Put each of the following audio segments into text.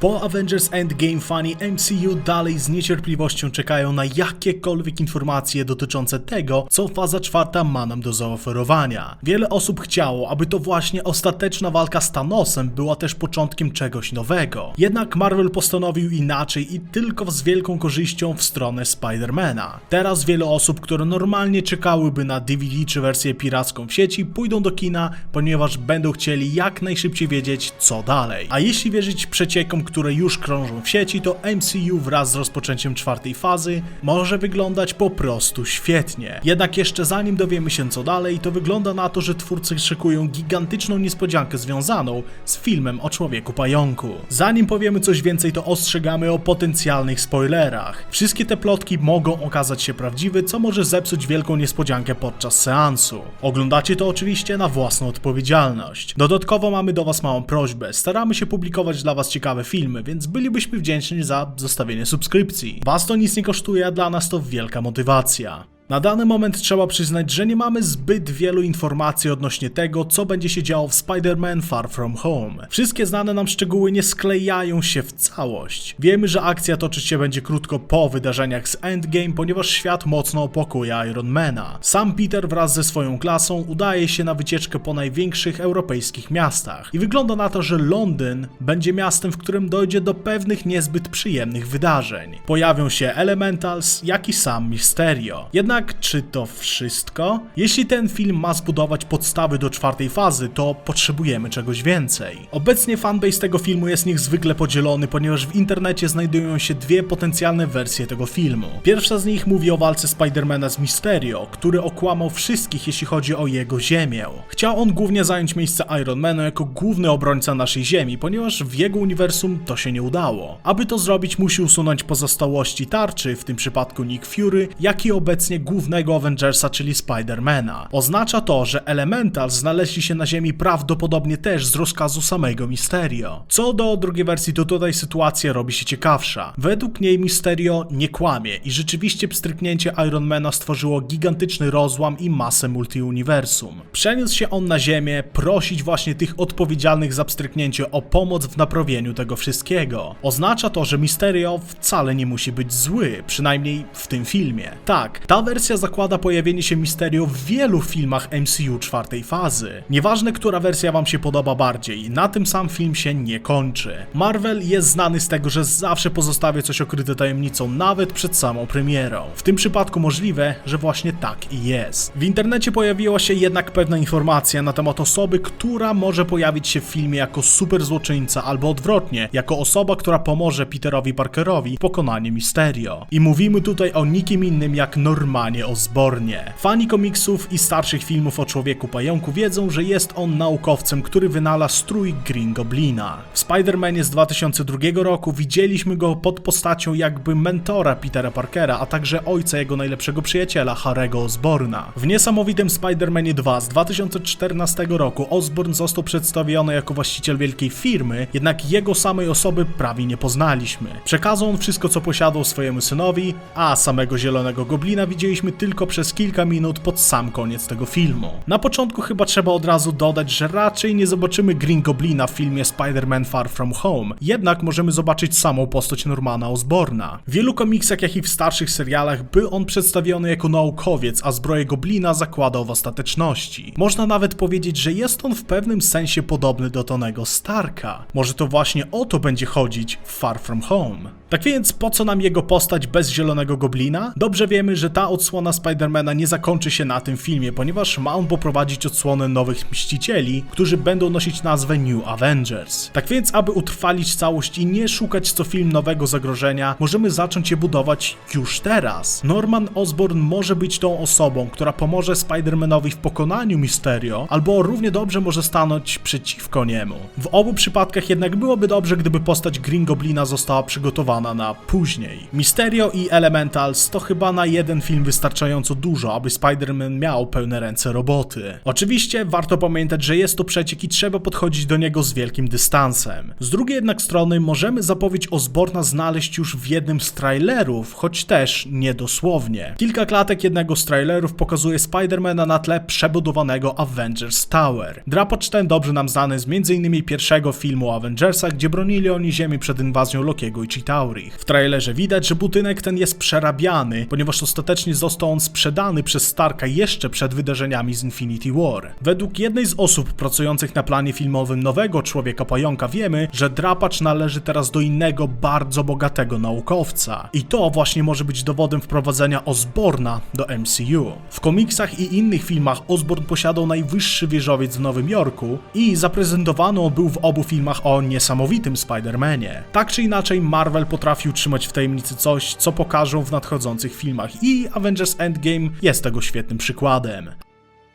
Po Avengers Endgame fani MCU dalej z niecierpliwością czekają na jakiekolwiek informacje dotyczące tego, co faza czwarta ma nam do zaoferowania. Wiele osób chciało, aby to właśnie ostateczna walka z Thanosem była też początkiem czegoś nowego. Jednak Marvel postanowił inaczej i tylko z wielką korzyścią w stronę Spidermana. Teraz wiele osób, które normalnie czekałyby na DVD czy wersję piracką w sieci, pójdą do kina, ponieważ będą chcieli jak najszybciej wiedzieć, co dalej. A jeśli wierzyć przeciekom, które już krążą w sieci, to MCU wraz z rozpoczęciem czwartej fazy może wyglądać po prostu świetnie. Jednak jeszcze zanim dowiemy się co dalej, to wygląda na to, że twórcy szykują gigantyczną niespodziankę związaną z filmem o człowieku pająku. Zanim powiemy coś więcej, to ostrzegamy o potencjalnych spoilerach. Wszystkie te plotki mogą okazać się prawdziwe, co może zepsuć wielką niespodziankę podczas seansu. Oglądacie to oczywiście na własną odpowiedzialność. Dodatkowo mamy do Was małą prośbę. Staramy się publikować dla Was ciekawe filmy, więc bylibyśmy wdzięczni za zostawienie subskrypcji. Was to nic nie kosztuje, a dla nas to wielka motywacja. Na dany moment trzeba przyznać, że nie mamy zbyt wielu informacji odnośnie tego, co będzie się działo w Spider-Man Far From Home. Wszystkie znane nam szczegóły nie sklejają się w całość. Wiemy, że akcja toczyć się będzie krótko po wydarzeniach z Endgame, ponieważ świat mocno opłakuje Ironmana. Sam Peter wraz ze swoją klasą udaje się na wycieczkę po największych europejskich miastach. I wygląda na to, że Londyn będzie miastem, w którym dojdzie do pewnych niezbyt przyjemnych wydarzeń. Pojawią się Elementals, jak i sam Mysterio. Jednak czy to wszystko? Jeśli ten film ma zbudować podstawy do czwartej fazy, to potrzebujemy czegoś więcej. Obecnie fanbase tego filmu jest niezwykle podzielony, ponieważ w internecie znajdują się dwie potencjalne wersje tego filmu. Pierwsza z nich mówi o walce Spidermana z Mysterio, który okłamał wszystkich jeśli chodzi o jego ziemię. Chciał on głównie zająć miejsce Ironmana jako główny obrońca naszej ziemi, ponieważ w jego uniwersum to się nie udało. Aby to zrobić musi usunąć pozostałości tarczy, w tym przypadku Nick Fury, jak i obecnie głównego Avengersa, czyli Spidermana. Oznacza to, że Elementals znaleźli się na Ziemi prawdopodobnie też z rozkazu samego Mysterio. Co do drugiej wersji, to tutaj sytuacja robi się ciekawsza. Według niej Mysterio nie kłamie i rzeczywiście pstryknięcie Ironmana stworzyło gigantyczny rozłam i masę multiuniwersum. Przeniósł się on na Ziemię prosić właśnie tych odpowiedzialnych za pstryknięcie o pomoc w naprawieniu tego wszystkiego. Oznacza to, że Mysterio wcale nie musi być zły, przynajmniej w tym filmie. Tak, ta wersja zakłada pojawienie się Mysterio w wielu filmach MCU czwartej fazy. Nieważne, która wersja wam się podoba bardziej, na tym sam film się nie kończy. Marvel jest znany z tego, że zawsze pozostawia coś okryte tajemnicą, nawet przed samą premierą. W tym przypadku możliwe, że właśnie tak i jest. W internecie pojawiła się jednak pewna informacja na temat osoby, która może pojawić się w filmie jako super złoczyńca, albo odwrotnie, jako osoba, która pomoże Peterowi Parkerowi w pokonaniu Mysterio. I mówimy tutaj o nikim innym jak Normanie Osbornie. Fani komiksów i starszych filmów o człowieku pająku wiedzą, że jest on naukowcem, który wynalazł strój Green Goblina. W Spider-Manie z 2002 roku widzieliśmy go pod postacią jakby mentora Petera Parkera, a także ojca jego najlepszego przyjaciela Harego Osborna. W niesamowitym Spider-Manie 2 z 2014 roku Osborn został przedstawiony jako właściciel wielkiej firmy, jednak jego samej osoby prawie nie poznaliśmy. Przekazał on wszystko co posiadał swojemu synowi, a samego zielonego goblina widzieliśmy tylko przez kilka minut pod sam koniec tego filmu. Na początku chyba trzeba od razu dodać, że raczej nie zobaczymy Green Goblina w filmie Spider-Man Far From Home, jednak możemy zobaczyć samą postać Normana Osborna. W wielu komiksach, jak i w starszych serialach był on przedstawiony jako naukowiec, a zbroję Goblina zakładał w ostateczności. Można nawet powiedzieć, że jest on w pewnym sensie podobny do Tonego Starka. Może to właśnie o to będzie chodzić w Far From Home. Tak więc po co nam jego postać bez zielonego goblina? Dobrze wiemy, że ta odsłona Spidermana nie zakończy się na tym filmie, ponieważ ma on poprowadzić odsłonę nowych mścicieli, którzy będą nosić nazwę New Avengers. Tak więc, aby utrwalić całość i nie szukać co film nowego zagrożenia, możemy zacząć je budować już teraz. Norman Osborn może być tą osobą, która pomoże Spidermanowi w pokonaniu Mysterio, albo równie dobrze może stanąć przeciwko niemu. W obu przypadkach jednak byłoby dobrze, gdyby postać Green Goblina została przygotowana na później. Mysterio i Elementals to chyba na jeden film wystarczająco dużo, aby Spider-Man miał pełne ręce roboty. Oczywiście warto pamiętać, że jest to przeciek i trzeba podchodzić do niego z wielkim dystansem. Z drugiej jednak strony możemy zapowiedź Osborna znaleźć już w jednym z trailerów, choć też niedosłownie. Kilka klatek jednego z trailerów pokazuje Spidermana na tle przebudowanego Avengers Tower. Drapacz ten dobrze nam znany z m.in. pierwszego filmu o Avengersach, gdzie bronili oni ziemi przed inwazją Lokiego i Chitauri. W trailerze widać, że budynek ten jest przerabiany, ponieważ ostatecznie został on sprzedany przez Starka jeszcze przed wydarzeniami z Infinity War. Według jednej z osób pracujących na planie filmowym nowego Człowieka Pająka wiemy, że Drapacz należy teraz do innego, bardzo bogatego naukowca. I to właśnie może być dowodem wprowadzenia Osborna do MCU. W komiksach i innych filmach Osborn posiadał najwyższy wieżowiec w Nowym Jorku i zaprezentowano był w obu filmach o niesamowitym Spider-Manie. Tak czy inaczej, Marvel potrafił trzymać w tajemnicy coś, co pokażą w nadchodzących filmach i Avengers Endgame jest tego świetnym przykładem.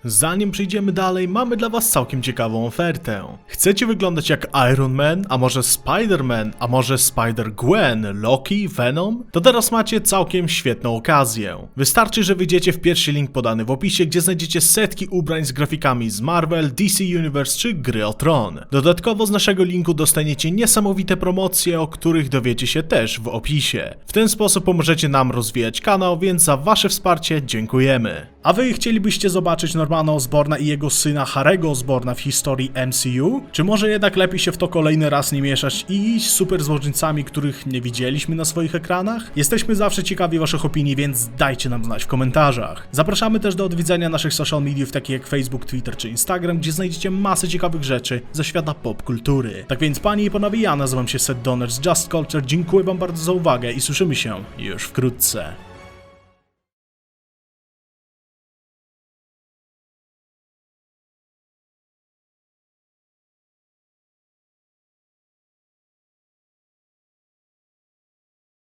Zanim przejdziemy dalej, mamy dla Was całkiem ciekawą ofertę. Chcecie wyglądać jak Iron Man, a może Spider-Man, a może Spider-Gwen, Loki, Venom? To teraz macie całkiem świetną okazję. Wystarczy, że wyjdziecie w pierwszy link podany w opisie, gdzie znajdziecie setki ubrań z grafikami z Marvel, DC Universe czy Gry o Tron. Dodatkowo z naszego linku dostaniecie niesamowite promocje, o których dowiecie się też w opisie. W ten sposób pomożecie nam rozwijać kanał, więc za Wasze wsparcie dziękujemy. A Wy chcielibyście zobaczyć Normana Osborna i jego syna Harego Osborna w historii MCU? Czy może jednak lepiej się w to kolejny raz nie mieszać i iść super złoczyńcami, których nie widzieliśmy na swoich ekranach? Jesteśmy zawsze ciekawi Waszych opinii, więc dajcie nam znać w komentarzach. Zapraszamy też do odwiedzania naszych social mediów takich jak Facebook, Twitter czy Instagram, gdzie znajdziecie masę ciekawych rzeczy ze świata popkultury. Tak więc panie i panowie, ja nazywam się Seth Donner z Just Culture, dziękuję Wam bardzo za uwagę i słyszymy się już wkrótce.